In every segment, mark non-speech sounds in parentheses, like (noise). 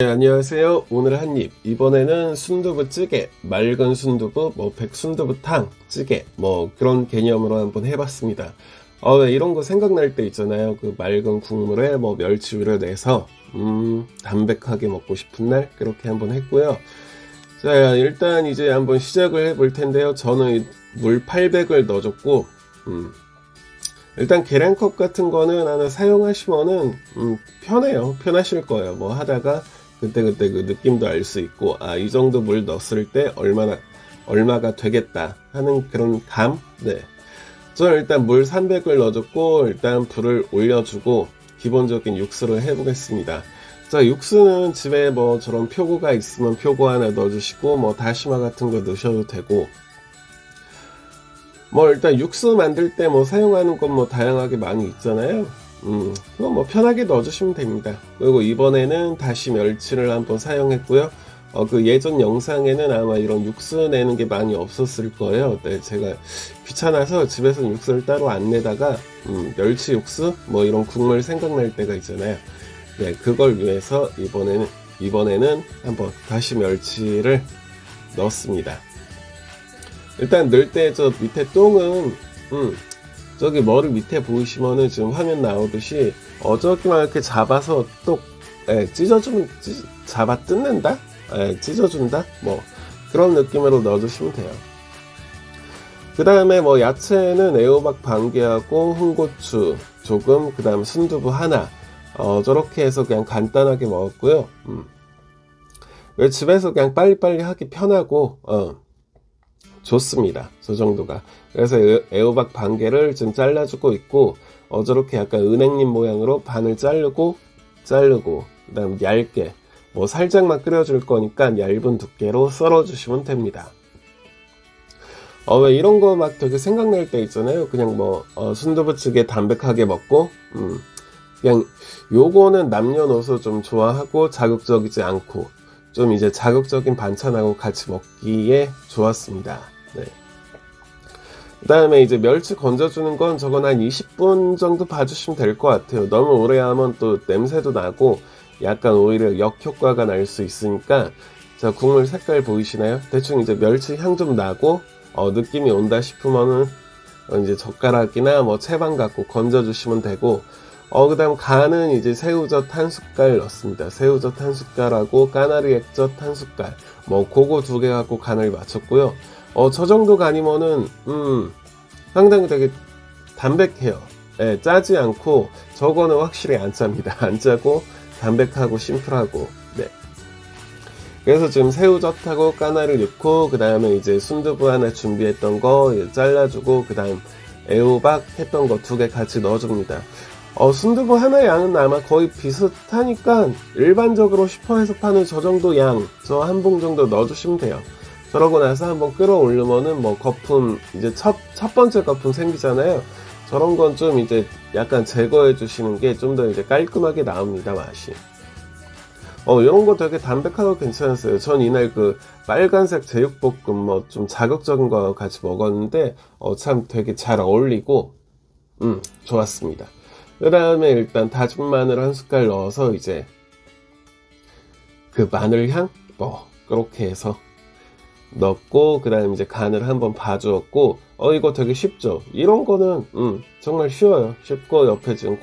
네, 안녕하세요. 오늘 한 입. 이번에는 순두부 찌개, 맑은 순두부, 뭐 백순두부탕, 찌개, 뭐 그런 개념으로 한번 해봤습니다. 어, 왜 이런 거 생각날 때 있잖아요. 그 맑은 국물에 뭐 멸치를 내서, 음, 담백하게 먹고 싶은 날, 그렇게 한번 했고요. 자, 일단 이제 한번 시작을 해볼 텐데요. 저는 물 800을 넣어줬고, 음, 일단 계량컵 같은 거는 하나 사용하시면은 음, 편해요. 편하실 거예요. 뭐 하다가 그때그때 그 느낌도 알 수 있고 아 이 정도 물 넣었을 때 얼마나 얼마가 되겠다 하는 그런 감. 네. 저는 일단 물 300을 넣어줬고 일단 불을 올려주고 기본적인 육수를 해보겠습니다. 자 육수는 집에 뭐 저런 표고가 있으면 표고 하나 넣어주시고 뭐 다시마 같은 거 넣으셔도 되고 뭐 일단 육수 만들 때 뭐 사용하는 건 뭐 다양하게 많이 있잖아요. 음, 그거 뭐 편하게 넣어주시면 됩니다. 그리고 이번에는 다시 멸치를 한번 사용했고요. 어, 그 예전 영상에는 아마 이런 육수 내는 게 많이 없었을 거예요. 네, 제가 귀찮아서 집에서는 육수를 따로 안 내다가, 음, 멸치 육수? 뭐 이런 국물 생각날 때가 있잖아요. 네, 그걸 위해서 이번에는, 이번에는 한번 다시 멸치를 넣었습니다. 일단 넣을 때 저 밑에 똥은, 음, 저기 머리 밑에 보이시면은 지금 화면 나오듯이 어저기만 이렇게 잡아서 또 예, 찢어주면 찢, 잡아 뜯는다? 예, 찢어준다? 뭐 그런 느낌으로 넣어주시면 돼요. 그 다음에 뭐 야채는 애호박 반 개하고 홍고추 조금 그 다음 순두부 하나 어, 저렇게 해서 그냥 간단하게 먹었고요. 음. 왜 집에서 그냥 빨리빨리 하기 편하고 어, 좋습니다. 저 정도가. 그래서 애- 애호박 반 개를 지금 잘라주고 있고, 어, 저렇게 약간 은행잎 모양으로 반을 자르고, 자르고, 그 다음 얇게, 뭐 살짝만 끓여줄 거니까 얇은 두께로 썰어주시면 됩니다. 어, 왜 이런 거 막 되게 생각날 때 있잖아요. 그냥 뭐, 어, 순두부찌개 담백하게 먹고, 음, 그냥 요거는 남녀노소 좀 좋아하고 자극적이지 않고, 좀 이제 자극적인 반찬하고 같이 먹기에 좋았습니다. 네. 그 다음에 이제 멸치 건져주는 건 저건 한 20분 정도 봐주시면 될 것 같아요. 너무 오래 하면 또 냄새도 나고 약간 오히려 역효과가 날 수 있으니까 자 국물 색깔 보이시나요? 대충 이제 멸치 향 좀 나고 어, 느낌이 온다 싶으면은 어, 이제 젓가락이나 뭐 채반 갖고 건져주시면 되고 어, 그 다음 간은 이제 새우젓 한 숟갈 넣습니다. 새우젓 한 숟갈하고 까나리 액젓 한 숟갈. 뭐, 그거 두 개 갖고 간을 맞췄고요. 어, 저 정도 간이면은, 음, 상당히 되게 담백해요. 예, 짜지 않고, 저거는 확실히 안 짭니다. (laughs) 안 짜고, 담백하고, 심플하고, 네. 그래서 지금 새우젓하고 까나리 넣고, 그 다음에 이제 순두부 하나 준비했던 거 잘라주고, 그 다음 애호박 했던 거 두 개 같이 넣어줍니다. 어, 순두부 하나의 양은 아마 거의 비슷하니까 일반적으로 슈퍼에서 파는 저 정도 양, 저 한 봉 정도 넣어주시면 돼요. 저러고 나서 한번 끌어올리면은 뭐 거품, 이제 첫, 첫 번째 거품 생기잖아요. 저런 건 좀 이제 약간 제거해 주시는 게 좀 더 이제 깔끔하게 나옵니다, 맛이. 어, 이런 거 되게 담백하고 괜찮았어요. 전 이날 그 빨간색 제육볶음 뭐 좀 자극적인 거 같이 먹었는데, 어, 참 되게 잘 어울리고, 음, 좋았습니다. 그 다음에 일단 다진 마늘 한 숟갈 넣어서 이제 그 마늘 향? 뭐, 그렇게 해서 넣고, 그 다음에 이제 간을 한번 봐주었고, 어, 이거 되게 쉽죠? 이런 거는, 음, 정말 쉬워요. 쉽고 옆에 지금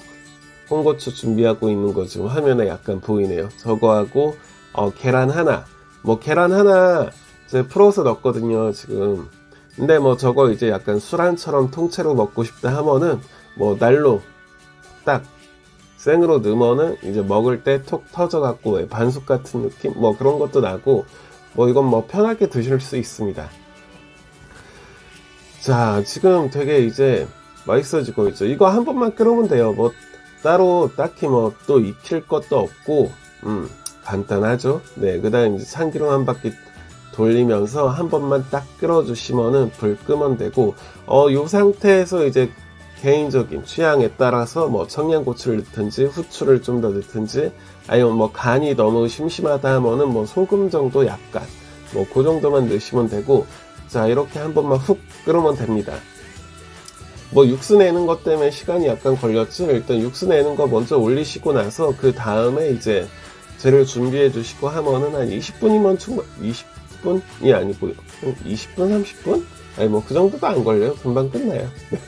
홍고추 준비하고 있는 거 지금 화면에 약간 보이네요. 저거하고, 어, 계란 하나. 뭐, 계란 하나, 제가 풀어서 넣었거든요, 지금. 근데 뭐 저거 이제 약간 술안처럼 통째로 먹고 싶다 하면은, 뭐, 날로 딱 생으로 넣으면은 이제 먹을 때 톡 터져갖고 반숙 같은 느낌 뭐 그런 것도 나고 뭐 이건 뭐 편하게 드실 수 있습니다. 자 지금 되게 이제 맛있어지고 있죠. 이거 한 번만 끓으면 돼요. 뭐 따로 딱히 뭐 또 익힐 것도 없고 음 간단하죠. 네 그 다음 이제 참기름 한 바퀴 돌리면서 한 번만 딱 끓여주시면은 불 끄면 되고 어 요 상태에서 이제 개인적인 취향에 따라서 뭐 청양고추를 넣든지 후추를 좀 더 넣든지 아니면 뭐 간이 너무 심심하다 하면은 뭐 소금 정도 약간 뭐 그 정도만 넣으시면 되고 자 이렇게 한 번만 훅 끓으면 됩니다. 뭐 육수 내는 것 때문에 시간이 약간 걸렸지 일단 육수 내는 거 먼저 올리시고 나서 그 다음에 이제 재료를 준비해 주시고 하면은 한 20분이면 충분 20분이 아니고요. 한 20분 30분? 아니 뭐 그 정도도 안 걸려요. 금방 끝나요. (laughs)